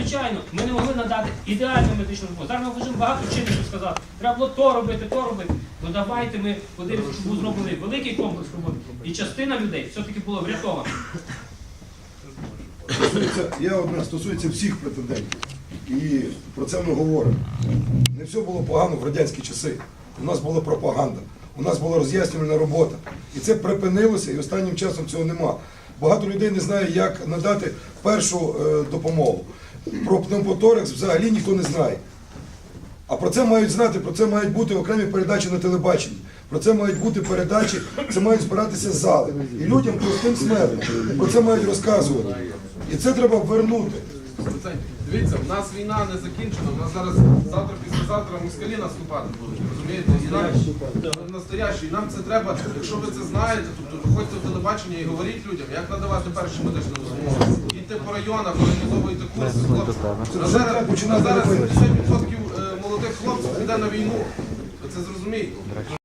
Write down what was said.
Звичайно, ми не могли надати ідеальну медичну допомогу. Зараз ми можемо багато чинників сказати. Треба було то робити, то робити. Ну давайте ми подивимося, був зроблений великий комплекс роботи. І частина людей все-таки була врятована. Стосується, я одне стосується всіх претендентів. І про це ми говоримо. Не все було погано в радянські часи. У нас була пропаганда, у нас була роз'яснювальна робота. І це припинилося, і останнім часом цього нема. Багато людей не знає, як надати першу е, допомогу. Про пневмоторакс взагалі ніхто не знає. А про це мають знати, про це мають бути окремі передачі на телебаченні. Про це мають бути передачі, це мають збиратися зали. І людям простим смертним про це мають розказувати. І це треба вернути. Дивіться, в нас війна не закінчена, у нас зараз завтра, післязавтра москалі наступати будуть, розумієте? І нам настоящі, і нам це треба, якщо ви це знаєте, тобто виходьте в телебачення і говоріть людям, як надавати першу медичну допомогу. Йдіть по районах, організовуйте курси хлопці. На зараз, а зараз 50% молодих хлопців піде на війну. Ви це зрозумієте.